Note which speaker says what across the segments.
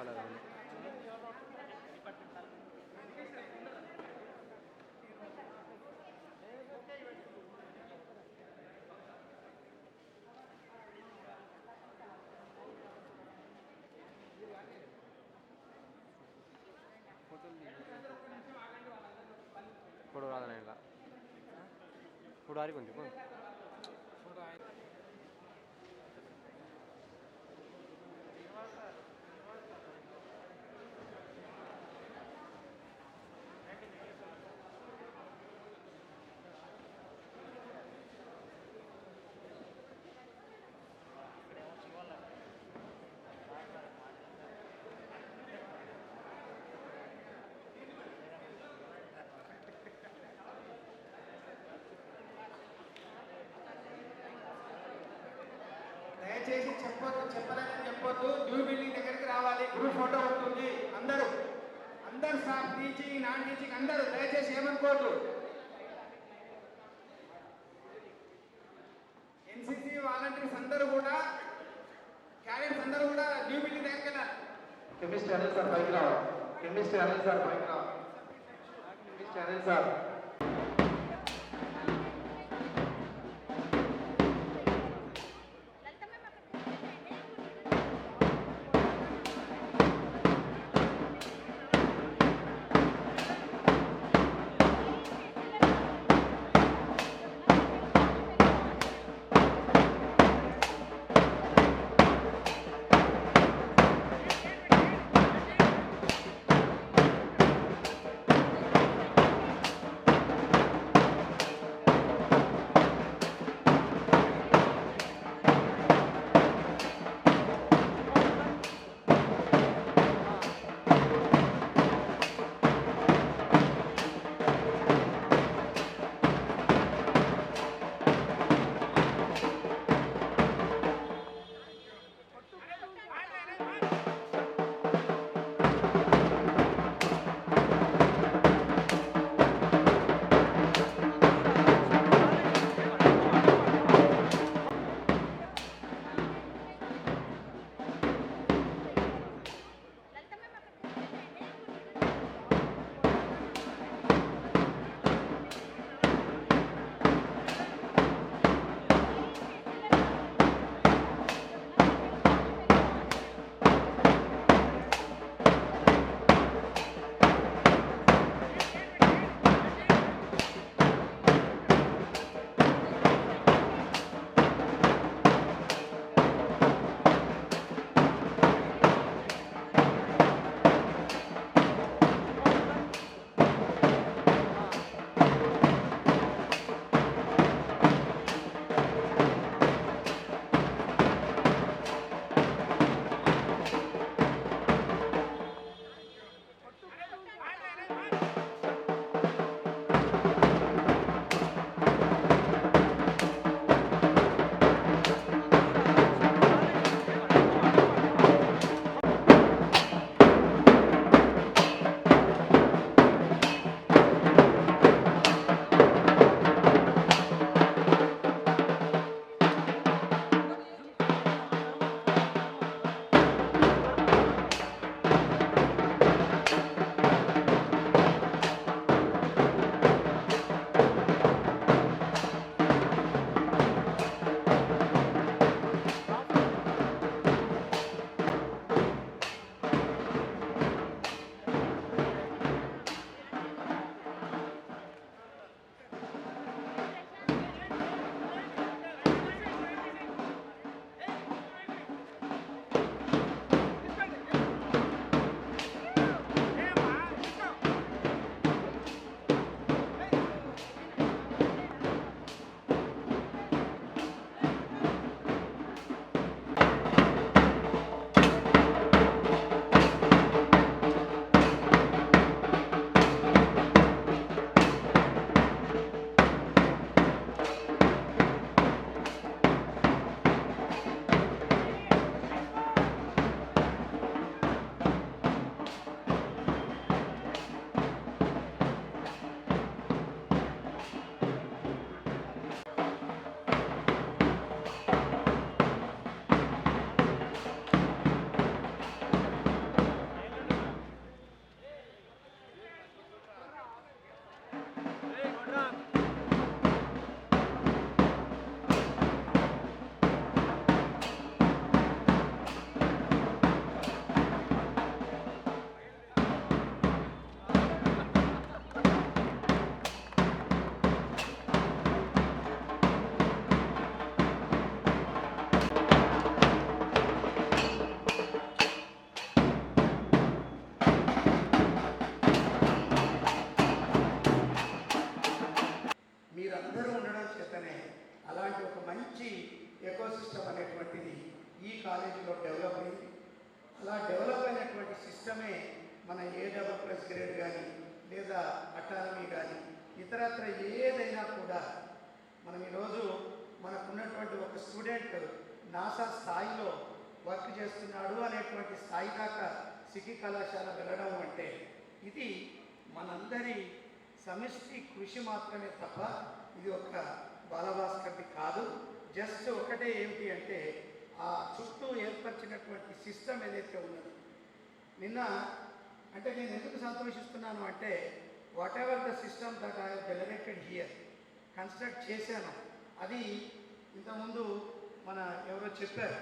Speaker 1: Colour ఉంది ఇప్పుడు రాదన ఇంకా ఇప్పుడు వారికి ఉంది పో.
Speaker 2: దయచేసి చెప్పొద్దు చెప్పలేదని చెప్పొద్దు. న్యూ బిల్డింగ్ దగ్గరికి రావాలి. గ్రూప్ ఫోటో ఉంటుంది. అందరూ అందరు స్టాఫ్ టీచింగ్ నాన్ టీచింగ్ అందరూ దయచేసి ఏమనుకోవద్దు. ఎన్సిసి వాలంటీర్స్ అందరూ కూడా క్యాడెట్స్ అందరూ కూడా న్యూ బిల్డింగ్ దగ్గరికి వెళ్ళాలి.
Speaker 3: కెమిస్ట్రీ అనిల్ సార్ పైకి రావాలి. కెమిస్ట్రీ అనిల్ సార్ పైకి రావాలి. Chemistry Anil sir.
Speaker 4: మాస్టర్ స్థాయిలో వర్క్ చేస్తున్నాడు అనేటువంటి స్థాయి దాకా సిటీ కళాశాల వెళ్ళడం అంటే ఇది మనందరి సమిష్టి కృషి మాత్రమే తప్ప ఇది ఒక బాలభాస్కర్ది కాదు. జస్ట్ ఒకటే ఏమిటి అంటే ఆ చుట్టూ ఏర్పరిచినటువంటి సిస్టమ్ ఏదైతే ఉన్నది. నిన్న అంటే నేను ఎందుకు సంతోషిస్తున్నాను అంటే whatever the system that I generated here construct చేశాను. అది ఇంతకుముందు మన ఎవరు చెప్పారు.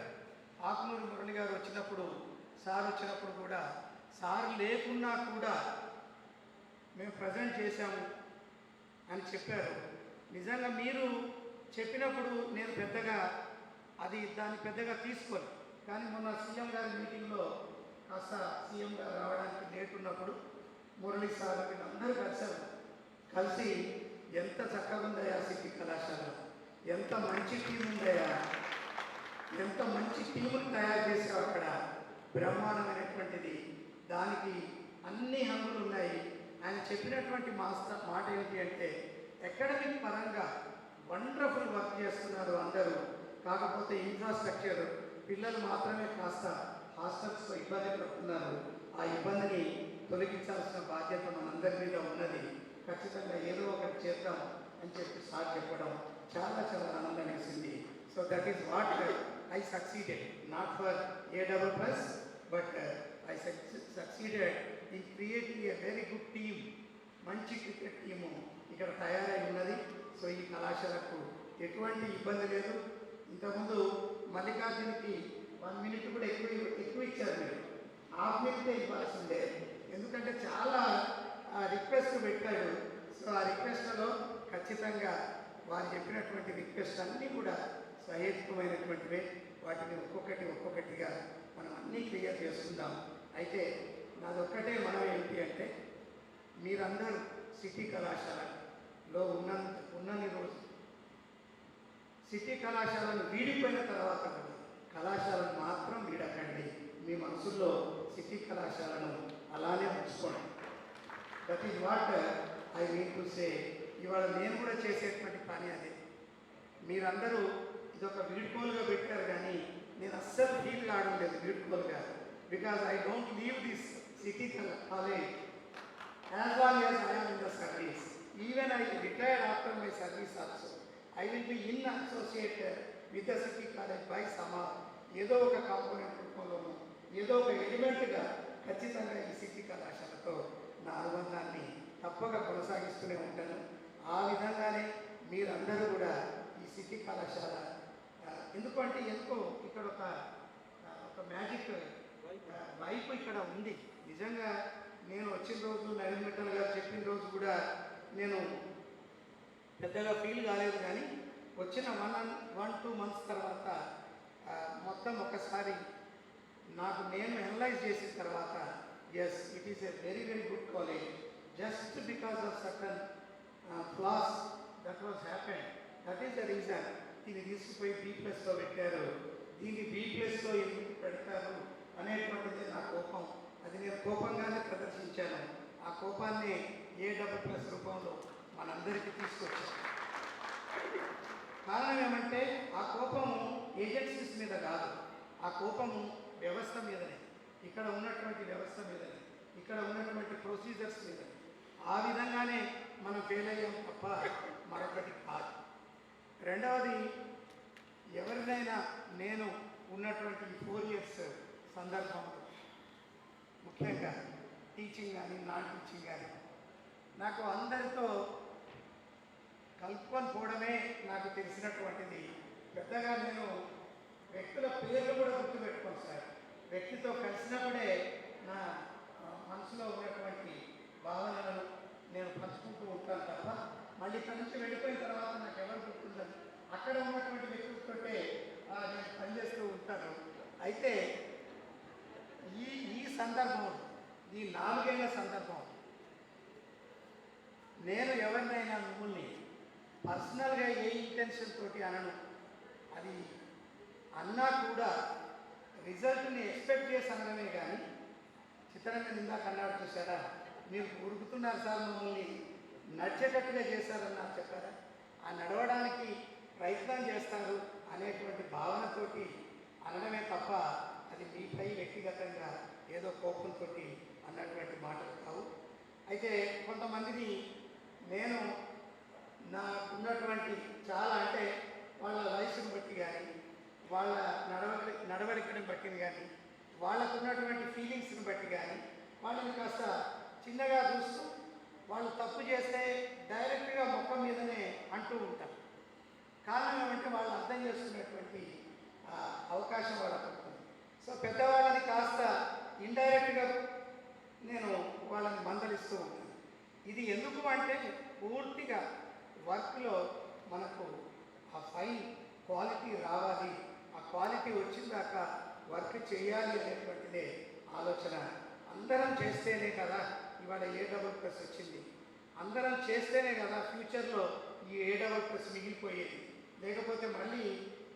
Speaker 4: ఆకునూరు మురళి గారు వచ్చినప్పుడు సార్ వచ్చినప్పుడు కూడా సార్ లేకున్నా కూడా మేము ప్రజెంట్ చేశాము అని చెప్పారు. నిజంగా మీరు చెప్పినప్పుడు నేను పెద్దగా అది దాన్ని పెద్దగా తీసుకోను. కానీ మొన్న సీఎం గారి మీటింగ్లో కాస్త సీఎం గారు రావడానికి లేట్ ఉన్నప్పుడు మురళీ సార్ వీళ్ళందరూ కలిశారు. కలిసి ఎంత చక్కగా ఉందయా సిటీ కళాశాల ఎంత మంచి టీం ఉందయా ఎంత మంచి టీములు తయారు చేశారు అక్కడ. బ్రహ్మాండమైనటువంటిది. దానికి అన్ని హంగులు ఉన్నాయి. ఆయన చెప్పినటువంటి మాస్టర్ మాట ఏంటి అంటే అకాడమిక్ పరంగా వండర్ఫుల్ వర్క్ చేస్తున్నారు అందరూ. కాకపోతే ఇన్ఫ్రాస్ట్రక్చర్. పిల్లలు మాత్రమే కాస్త హాస్టల్స్తో ఇబ్బంది పడుతున్నారు. ఆ ఇబ్బందిని తొలగించాల్సిన బాధ్యత మనందరి మీద ఉన్నది. ఖచ్చితంగా ఏదో ఒకటి చేద్దాం అని చెప్పి సార్ చెప్పడం చాలా చాలా ఆనందం వేసింది. So that is what I succeeded not for a double plus but I succeeded in creating a very good team మంచి క్రికెట్ టీము ఇక్కడ తయారై ఉన్నది. సో ఈ కళాశాలకు ఎటువంటి ఇబ్బంది లేదు. ఇంతకుముందు మల్లికార్జునికి వన్ మినిట్ కూడా ఎక్కువ ఎక్కువ ఇచ్చారు మీరు. హాఫ్ మినిటే ఇవ్వాల్సిందే. ఎందుకంటే చాలా రిక్వెస్ట్ పెట్టాడు. సో ఆ రిక్వెస్ట్లలో ఖచ్చితంగా వారు చెప్పినటువంటి రిక్వెస్ట్ అన్నీ కూడా సహేతుకమైనటువంటివే. వాటిని ఒక్కొక్కటి ఒక్కొక్కటిగా మనం అన్నీ క్లియర్ చేస్తుందాం అయితే నాదొక్కటే మనం ఏంటి అంటే మీరందరూ సిటీ కళాశాలలో ఉన్న ఉన్నన్ని రోజు సిటీ కళాశాలను వీడిపోయిన తర్వాత కళాశాలను మాత్రం వీడకండి. మీ మనసుల్లో సిటీ కళాశాలను అలానే ఉంచుకోండి. That is what I mean to say ఇవాళ నేను కూడా చేసేటువంటి పని అదే. మీరందరూ ఇదొక వీడ్కోలుగా పెట్టారు కానీ నేను అస్సలు ఫీల్ కావడం లేదు వీడ్కోలుగా because I don't leave this city college as long as I am in the service even I retired after my service also I will be in associate with the city college by సమా ఏదో ఒక component రూపంలోనూ ఏదో ఒక ఎలిమెంట్గా ఖచ్చితంగా ఈ city కళాశాలతో నా అనుబంధాన్ని తప్పక కొనసాగిస్తూనే ఉంటాను. ఆ విధంగానే మీరందరూ కూడా ఈ సిటీ కళాశాల ఎందుకంటే ఎందుకో ఇక్కడ ఒక ఒక మ్యాజిక్ వైపు ఇక్కడ ఉంది. నిజంగా నేను వచ్చిన రోజు నరేంద్ర మిట్టల్ గారు చెప్పిన రోజు కూడా నేను పెద్దగా ఫీల్ కాలేదు కానీ వచ్చిన వన్ వన్ టూ మంత్స్ తర్వాత మొత్తం ఒకసారి నాకు నేను అనలైజ్ చేసిన తర్వాత yes it is a very very good college just because of certain flaws that was happen that is the reason దీన్ని తీసుకుపోయి బీ ప్లస్లో పెట్టారు. దీన్ని బీ ప్లస్లో ఎందుకు పెడతారు అనేటువంటిది నా కోపం. అది నేను కోపంగానే ప్రదర్శించాను. ఆ కోపాన్ని ఏ డబుల్ ప్లస్ రూపంలో మనందరికీ తీసుకొచ్చాను. కారణం ఏమంటే ఆ కోపము ఏజెన్సీస్ మీద కాదు. ఆ కోపము వ్యవస్థ మీదనే. ఇక్కడ ఉన్నటువంటి వ్యవస్థ మీదనే. ఇక్కడ ఉన్నటువంటి ప్రొసీజర్స్ మీదనే. ఆ విధంగానే మనం ఫెయిల్ అయ్యాం తప్ప మరొకటి కాదు. రెండవది ఎవరినైనా నేను ఉన్నటువంటి ఫోర్ ఇయర్స్ సందర్భంలో ముఖ్యంగా టీచింగ్ కానీ నాన్ టీచింగ్ కానీ నాకు అందరితో కలుపుకొని పోవడమే నాకు తెలిసినటువంటిది. పెద్దగా నేను వ్యక్తుల పేర్లు కూడా గుర్తుపెట్టుకోను సార్. వ్యక్తితో కలిసినప్పుడే నా మనసులో ఉన్నటువంటి భావనలను నేను పంచుకుంటూ ఉంటాను తప్ప మళ్ళీ ఇక్కడి నుంచి వెళ్ళిపోయిన తర్వాత నాకు ఎవరు గుర్తుండదు. అక్కడ ఉన్నటువంటి వ్యక్తులతోటే నేను పనిచేస్తూ ఉంటాను. అయితే ఈ ఈ సందర్భం ఈ నాలుగేళ్ళ సందర్భం నేను ఎవరినైనా మిమ్మల్ని పర్సనల్గా ఏ ఇంటెన్షన్ తోటి అనను. అది అన్నా కూడా రిజల్ట్ని ఎక్స్పెక్ట్ చేసి అనడమే కానీ చిత్రంగా ఇందాక అన్నాడు చూసారా? మీరు ఉరుకుతున్నారు సార్ మమ్మల్ని. నడిచేటట్టుగా చేశారని నాకు చెప్పారా? ఆ నడవడానికి ప్రయత్నం చేస్తారు అనేటువంటి భావనతోటి అనడమే తప్ప అది మీపై వ్యక్తిగతంగా ఏదో కోపంతో అన్నటువంటి మాటలు కావు. అయితే కొంతమందిని నేను నాకున్నటువంటి చాలా అంటే వాళ్ళ వయసును బట్టి కానీ వాళ్ళ నడవడి నడవడికను బట్టి కానీ వాళ్ళకు ఉన్నటువంటి ఫీలింగ్స్ని బట్టి కానీ వాళ్ళని కాస్త చిన్నగా చూస్తూ వాళ్ళు తప్పు చేస్తే డైరెక్ట్గా ముఖం మీదనే అంటూ ఉంటారు. కారణం ఏమంటే వాళ్ళు అర్థం చేసుకునేటువంటి ఆ, అవకాశం వాళ్ళకు ఉంటుంది సో పెద్దవాళ్ళని కాస్త ఇండైరెక్ట్గా నేను వాళ్ళని మందలిస్తూ ఉంటాను. ఇది ఎందుకు అంటే పూర్తిగా వర్క్లో మనకు ఆ ఫైన్ క్వాలిటీ రావాలి. ఆ క్వాలిటీ వచ్చిన దాకా వర్క్ చేయాలి అనేటువంటిదే ఆలోచన అందరం చేస్తేనే కదా ఇవాళ ఏ డబుల్ ప్లస్ వచ్చింది? అందరం చేస్తేనే కదా ఫ్యూచర్లో ఈ ఏ డబుల్ ప్లస్ మిగిలిపోయేది. లేకపోతే మళ్ళీ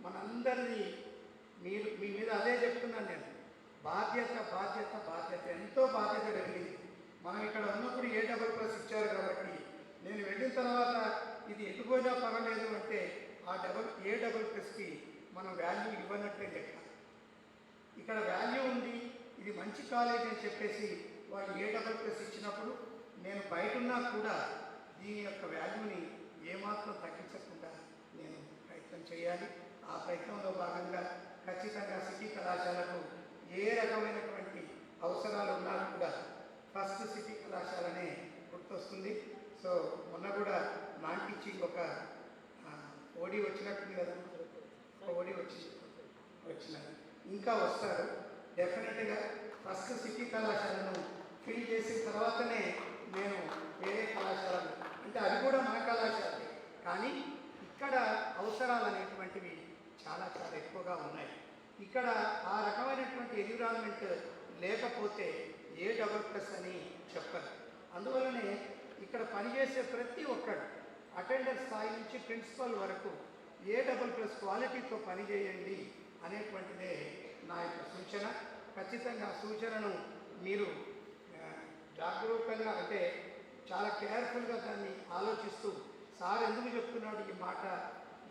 Speaker 4: మనందరిది మీరు మీ మీద అదే చెప్తున్నాను నేను. బాధ్యత బాధ్యత బాధ్యత ఎంతో బాధ్యత వెళ్ళింది మనం ఇక్కడ ఉన్నప్పుడు ఏ డబుల్ ప్లస్ ఇచ్చారు కాబట్టి నేను వెళ్ళిన తర్వాత ఇది ఎటుపోయినా పర్వాలేదు అంటే ఆ డబుల్ ఏ డబుల్ ప్లస్కి మనం వాల్యూ ఇవ్వనట్టే లెక్క. ఇక్కడ వాల్యూ ఉంది ఇది మంచి కాలేజ్ అని చెప్పేసి వాళ్ళు ఏ డబల్ ప్లస్ ఇచ్చినప్పుడు నేను బయట ఉన్నా కూడా దీని యొక్క వాల్యూని ఏమాత్రం తగ్గించకుండా నేను ప్రయత్నం చేయాలి. ఆ ప్రయత్నంలో భాగంగా ఖచ్చితంగా సిటీ కళాశాలకు ఏ రకమైనటువంటి అవసరాలు ఉన్నా కూడా ఫస్ట్ సిటీ కళాశాలనే గుర్తొస్తుంది. సో మొన్న కూడా నాన్ టీచింగ్ ఒక ఓడి వచ్చినట్టుంది కదా? ఒక ఓడి వచ్చి వచ్చినారు ఇంకా వస్తారు. డెఫినెట్గా ఫస్ట్ సిటీ కళాశాలను ఫిల్ చేసిన తర్వాతనే నేను వేరే కళాశాల అంటే అది కూడా మన కళాశాలే. కానీ ఇక్కడ అవసరాలు అనేటువంటివి చాలా చాలా ఎక్కువగా ఉన్నాయి. ఇక్కడ ఆ రకమైనటువంటి ఎన్విరాన్మెంట్ లేకపోతే ఏ డబుల్ ప్లస్ అని చెప్పరు. అందువలనే ఇక్కడ పనిచేసే ప్రతి ఒక్కడు అటెండర్ స్థాయి నుంచి ప్రిన్సిపల్ వరకు ఏ డబుల్ ప్లస్ క్వాలిటీతో పనిచేయండి అనేటువంటిదే నా యొక్క సూచన. ఖచ్చితంగా ఆ సూచనను మీరు జాగ్రత్తగా అంటే చాలా కేర్ఫుల్గా దాన్ని ఆలోచిస్తూ సార్ ఎందుకు చెప్తున్నాడు ఈ మాట?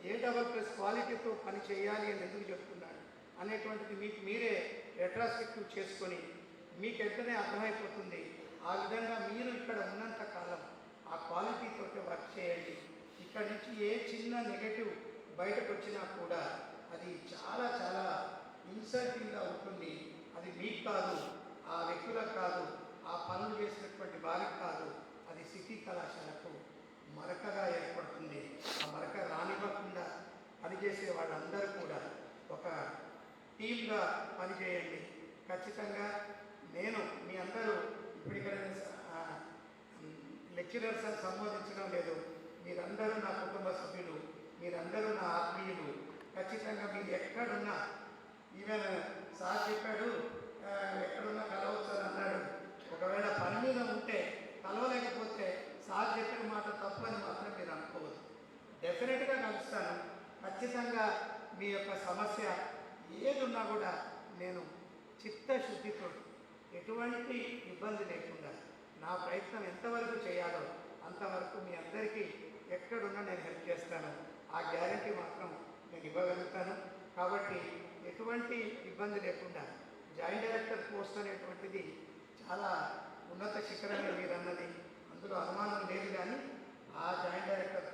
Speaker 4: ఏ డబల్ ప్లస్ క్వాలిటీతో పని చేయాలి అని ఎందుకు చెప్తున్నాడు? అనేటువంటిది మీకు మీరే రెట్రాస్పెక్టివ్ చేసుకొని మీకు వెంటనే అర్థమైపోతుంది ఆ విధంగా మీరు ఇక్కడ ఉన్నంత కాలం ఆ క్వాలిటీతో వర్క్ చేయండి. ఇక్కడ నుంచి ఏ చిన్న నెగటివ్ బయటకు వచ్చినా కూడా అది చాలా చాలా ఇన్సల్టింగ్గా ఉంటుంది. అది మీకు కాదు ఆ వ్యక్తులకు కాదు ఆ పనులు చేసినటువంటి వారికి కాదు అది సిటీ కళాశాలకు మరకగా ఏర్పడుతుంది. ఆ మరక రానివ్వకుండా పనిచేసే వాళ్ళందరూ కూడా ఒక టీమ్గా పనిచేయండి. ఖచ్చితంగా నేను మీ అందరూ ఇప్పుడు ఇక్కడ లెక్చరర్స్ అని సంబోధించడం లేదు. మీరందరూ నా కుటుంబ సభ్యులు మీరందరూ నా ఆత్మీయులు. ఖచ్చితంగా మీరు ఎక్కడున్నా ఈవెన్ సార్ చెప్పాడు ఎక్కడున్నా కలవచ్చు అని అన్నాడు. ఒకవేళ పని మీద ఉంటే కలవలేకపోతే సార్ చెప్పిన మాట తప్పు అని మాత్రం మీరు అనుకోవద్దు. డెఫినెట్గా కలుస్తాను. ఖచ్చితంగా మీ యొక్క సమస్య ఏది ఉన్నా కూడా నేను చిత్తశుద్ధితో ఎటువంటి ఇబ్బంది లేకుండా నా ప్రయత్నం ఎంతవరకు చేయాలో అంతవరకు మీ అందరికీ ఎక్కడున్నా నేను హెల్ప్ చేస్తాను. ఆ గ్యారంటీ మాత్రం నేను ఇవ్వగలుగుతాను. కాబట్టి ఎటువంటి ఇబ్బంది లేకుండా జాయింట్ డైరెక్టర్ పోస్ట్ అనేటువంటిది చాలా ఉన్నత శిఖరమే మీరు అన్నది అందులో అనుమానం లేదు కానీ ఆ జాయింట్ డైరెక్టర్